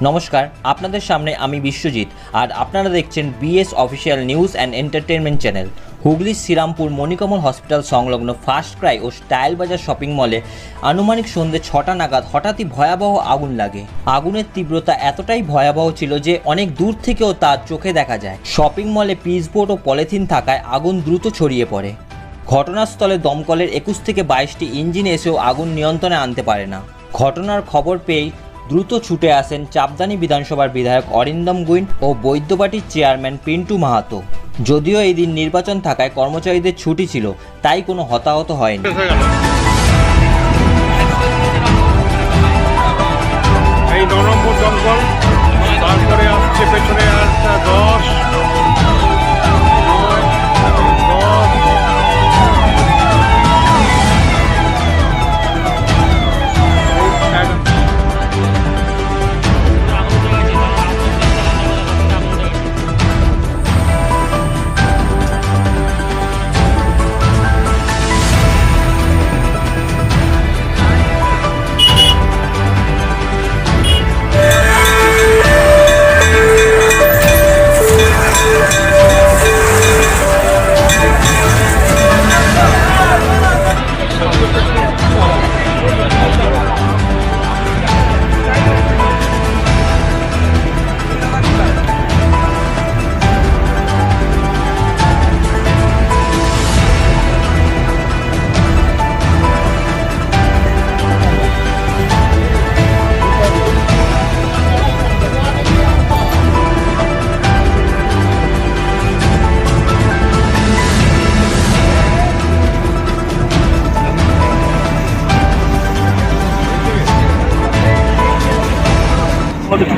নমস্কার, আপনাদের সামনে আমি বিশ্বজিৎ, আর আপনারা দেখছেন BS official news and entertainment channel হুগলির শ্রীরামপুর মণিকমল হসপিটাল সংলগ্ন ফার্স্ট ক্রাই ও স্টাইল বাজার শপিং মলে আনুমানিক সন্ধ্যে ছটা নাগাদ হঠাৎই ভয়াবহ আগুন লাগে। আগুনের তীব্রতা এতটাই ভয়াবহ ছিল যে অনেক দূর থেকেও তা চোখে দেখা যায়। শপিং মলে পিচবোর্ড ও পলিথিন থাকায় আগুন দ্রুত ছড়িয়ে পড়ে। ঘটনাস্থলে দমকলের একুশ থেকে বাইশটি ইঞ্জিন এসেও আগুন নিয়ন্ত্রণে আনতে পারে না। ঘটনার খবর পেয়েই দ্রুত ছুটে আসেন চাপদানি বিধানসভার বিধায়ক অরিন্দম গুইন ও বৈদ্যবাটির চেয়ারম্যান পিন্টু মাহাতো। যদিও এই দিন নির্বাচন থাকায় কর্মচারীদের ছুটি ছিল, তাই কোনো হতাহত হয়নি।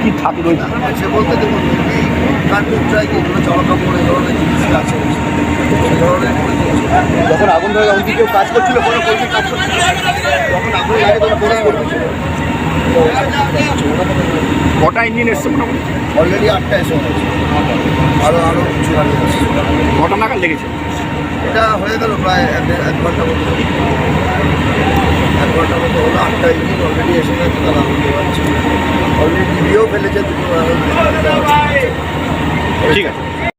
সে বলতে দেখুন এই ধরনের জিনিস আছে ধরনের যখন আগুন ধরে তখন কি কেউ কাজ করছিল? কোনো কর্মী কাজ করছিল? যখন আগুন লাগে তখন কোনো কর্মী ছিল কটা ইঞ্জিন এসছে মোটামুটি? অলরেডি আটটা এসে আরও আরও কিছু কটা নাগাদ লেগেছে? এটা হয়ে গেল প্রায় এক এক ঘণ্টা মতো। এক ঘণ্টা মতো হলো আটটা ইঞ্জিন অলরেডি এসে গেছে তারা আগুন ঠিক আছে।